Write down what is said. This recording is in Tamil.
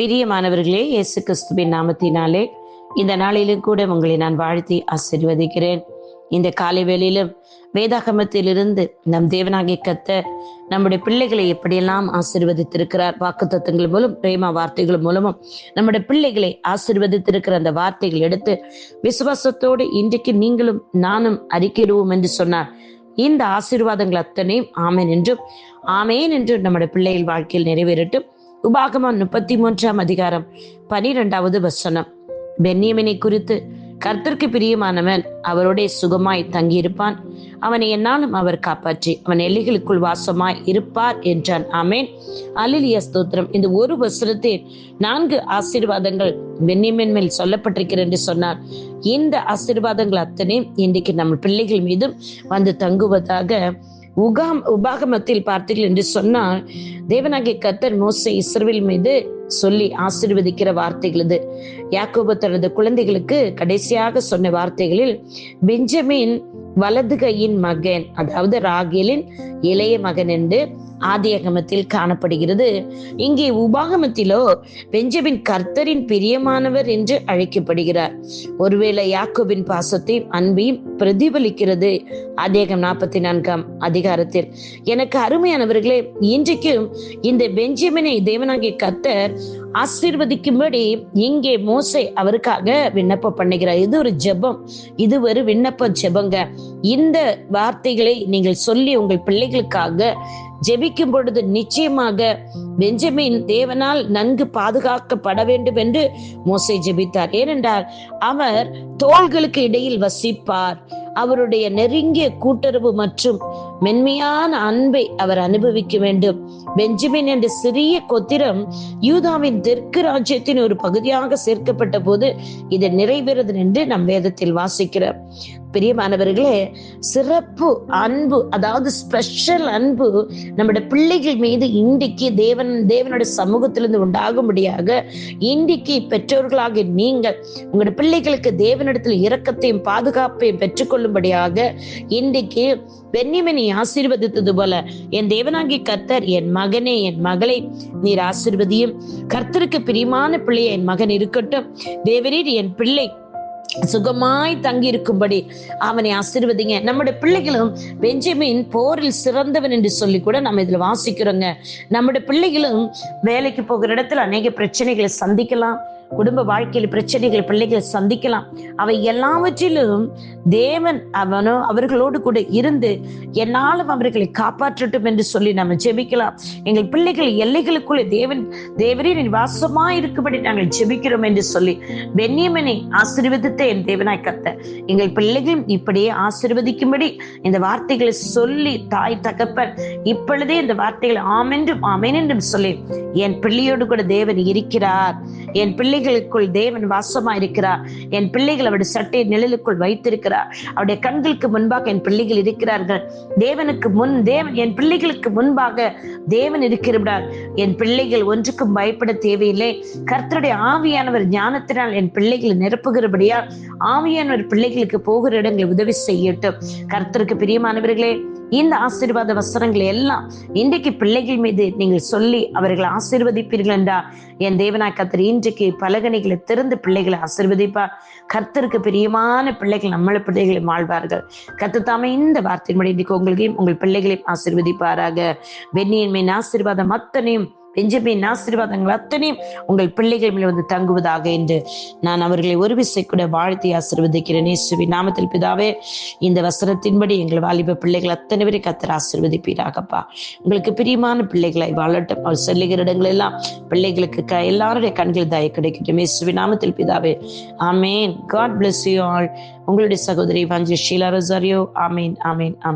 பிரியமானவர்களே இயேசு கிறிஸ்துவின் நாமத்தினாலே இந்த நாளிலும் கூட உங்களை நான் வாழ்த்தி ஆசீர்வதிக்கிறேன். இந்த காலை வேளையிலும் வேதாகமத்திலிருந்து நம் தேவனாகிய கத்த நம்முடைய பிள்ளைகளை எப்படியெல்லாம் ஆசீர்வதித்திருக்கிறார் தத்துவங்கள் மூலம் பிரேமா வார்த்தைகள் மூலமும் நம்முடைய பிள்ளைகளை ஆசீர்வதித்திருக்கிற அந்த வார்த்தைகள் எடுத்து விசுவாசத்தோடு இன்றைக்கு நீங்களும் நானும் அறிக்கையிடுவோம் என்று சொன்னார். இந்த ஆசீர்வாதங்கள் அத்தனையும் ஆமேன் என்றும் ஆமேன் என்றும் நம்முடைய பிள்ளைகள் வாழ்க்கையில் நிறைவேறட்டும். உபாகமம் முப்பத்தி மூன்றாம் அதிகாரம் பனிரெண்டாவது வசனம். பென்னியமினை குறித்து கர்த்தருக்கு பிரியமானவன் அவருடைய சுகமாய் தங்கியிருப்பான். அவனை என்னாலும் அவர் காப்பாற்றி அவன் எல்லைகளுக்குள் வாசமாய் இருப்பார் என்றான். ஆமேன். அலிலிய ஸ்தோத்திரம். இந்த ஒரு வசனத்தில் நான்கு ஆசீர்வாதங்கள் பென்னியமின் மேல் சொல்லப்பட்டிருக்கிறது என்று சொன்னார். இந்த ஆசீர்வாதங்கள் அத்தனையும் இன்றைக்கு நம்ம பிள்ளைகள் மீதும் வந்து தங்குவதாக உகாம் உபாகமத்தில் பார்த்தீர்கள் என்று சொன்னால் தேவனாகிய கத்தர் மோசை இஸ்ரவேல் மீது சொல்லி ஆசீர்வதிக்கிற வார்த்தைகள் இது. யாக்கோபு தனது குழந்தைகளுக்கு கடைசியாக சொன்ன வார்த்தைகளில் பெஞ்சமின் வலது கையின் மகன் அதாவது ராகேலின் இளைய மகன் என்று ஆதியகமத்தில் காணப்படுகிறது. இங்கே உபாகமத்திலோ பெஞ்சமின் கர்த்தரின் பிரியமானவர் என்று அழைக்கப்படுகிறார். ஒருவேளை யாக்கோபின் பாசத்தையும் அன்பையும் பிரதிபலிக்கிறது. ஆதியகம் நாற்பத்தி நான்காம் அதிகாரத்தில் எனக்கு அருமையானவர்களே இன்றைக்கும் இந்த பெஞ்சமினை தேவனாகிய கர்த்தர் ஆசீர்வதிக்கும்படி இங்கே மோசை அவருக்காக விண்ணப்பம் பண்ணுகிறார். இது ஒரு ஜெபம். இது ஒரு விண்ணப்ப ஜெபங்க. இந்த வார்த்தைகளை நீங்கள் சொல்லி உங்கள் பிள்ளைகளுக்காக ஜெபிக்கும் பொழுது நிச்சயமாக பெஞ்சமின் தேவனால் நன்கு பாதுகாக்கப்பட வேண்டும் என்று மோசை ஜெபித்தார். ஏனென்றால் அவர் தோள்களுக்கு இடையில் வசிப்பார். அவருடைய நெருங்கிய கூட்டுறவு மற்றும் மென்மையான அன்பை அவர் அனுபவிக்க வேண்டும். பெஞ்சமின் என்ற சிறிய கொத்திரம் யூதாவின் தெற்கு ராஜ்யத்தின் ஒரு பகுதியாக சேர்க்கப்பட்ட போது இது நிறைவேறது என்று நம் வேதத்தில் வாசிக்கிறோம். பிரியமானவர்களே சிறப்பு அன்பு அதாவது ஸ்பெஷல் அன்பு நம்முடைய பிள்ளைகள் மீது இன்றைக்கு தேவன் தேவனுடைய சமூகத்திலிருந்து உண்டாகும்படியாக இன்றைக்கு பெற்றோர்களாக நீங்கள் உங்களுடைய பிள்ளைகளுக்கு தேவனிடத்தில் இரக்கத்தையும் பாதுகாப்பையும் பெற்றுக்கொள்ளும்படியாக இன்றைக்கு பெண்ணிமனை ஆசீர்வதித்தது போல என் தேவனாங்கி கர்த்தர் என் மகனே என் மகளை நீர் ஆசீர்வதியும். கர்த்தருக்கு பிரியமான பிள்ளைய என் மகன் இருக்கட்டும். தேவரீர் என் பிள்ளை சுகமாய் தங்கி இருக்கும்படி அவனை ஆசீர்வதிங்க. நம்முடைய பிள்ளைகளும் பெஞ்சமின் போரில் சிறந்தவன் என்று சொல்லி கூட நம்ம இதுல வாசிக்கிறோங்க. நம்முடைய பிள்ளைகளும் வேலைக்கு போகிற இடத்துல அநேக பிரச்சனைகளை சந்திக்கலாம். குடும்ப வாழ்க்கையில் பிரச்சனைகள் பிள்ளைகளை சந்திக்கலாம். அவை எல்லாவற்றிலும் தேவன் அவனோ அவர்களோடு கூட இருந்து என்னாலும் அவர்களை காப்பாற்றட்டும் என்று சொல்லி நம்ம ஜெபிக்கலாம். எங்கள் பிள்ளைகள் எல்லைகளுக்குள்ளே தேவன் தேவரே வாசமா இருக்கும்படி நாங்கள் ஜெபிக்கிறோம் என்று சொல்லி பென்னியமனை ஆசீர்வதித்த என் தேவனாய் கத்த எங்கள் பிள்ளைகளும் இப்படியே ஆசீர்வதிக்கும்படி இந்த வார்த்தைகளை சொல்லி தாய் தகப்பன் இப்பொழுதே இந்த வார்த்தைகளை ஆமென்றும் ஆமென் என்றும் சொல்லி என் பிள்ளையோடு கூட தேவன் இருக்கிறார். என் பிள்ளைகளுக்குள் தேவன் வாசமா இருக்கிறார் என் பிள்ளைகள் அவருடைய சட்டை நிழலுக்குள் வைத்திருக்கிறார். அவருடைய கண்களுக்கு முன்பாக என் பிள்ளைகள் இருக்கிறார்கள். தேவனுக்கு முன் தேவன் என் பிள்ளைகளுக்கு முன்பாக தேவன் இருக்கிறார். என் பிள்ளைகள் ஒன்றுக்கும் பயப்பட தேவையில்லை. கர்த்தருடைய ஆவியானவர் ஞானத்தினால் என் பிள்ளைகளை நிரப்புகிறபடியால் ஆவியானவர் பிள்ளைகளுக்கு போகிற இடங்களை உதவி செய்யட்டும். கர்த்தருக்கு பிரியமானவர்களே இந்த ஆசீர்வாத வசனங்கள் எல்லாம் இன்றைக்கு பிள்ளைகள் மீது நீங்கள் சொல்லி அவர்களை ஆசீர்வதிப்பீர்கள் என்றா? என் தேவனா கத்தர் இன்றைக்கு பலகணிகளை திறந்து பிள்ளைகளை ஆசீர்வதிப்பார் கர்த்தருக்கு பிரியமான பிள்ளைகள் நம்மள பிள்ளைகளை வாழ்வார்கள். கத்து தாமே இந்த வார்த்தையின்படி இன்றைக்கு உங்களையும் உங்கள் பிள்ளைகளையும் ஆசீர்வதிப்பாராக. வெண்ணியின் மீன் ஆசீர்வாதம் அத்தனையும் பெஞ்சமின் ஆசீர்வாதங்கள் அத்தனையும் உங்கள் பிள்ளைகள் மேல் வந்து தங்குவதாக என்று நான் அவர்களை ஒரு விசை கூட வாழ்த்தி ஆசிர்வதிக்கிறேன். இயேசுவின் நாமத்தில் பிதாவே இந்த வசனத்தின்படி எங்கள் வாலிப பிள்ளைகள் அத்தனை பேரை கத்தர் ஆசிர்வதிப்பீராகப்பா. உங்களுக்கு பிரியமான பிள்ளைகளை வாழட்டும். அவர் செல்லுகிற இடங்கள் எல்லாம் பிள்ளைகளுக்கு க எல்லாருடைய கண்கள் தாய கிடைக்கட்டும். இயேசுவின் நாமத்தில் பிதாவே ஆமேன். காட் பிளஸ் யூ ஆல் உங்களுடைய சகோதரி வஞ்சி ஷீலா ரொசாரியோ ஆமேன் ஆமேன் ஆமேன்.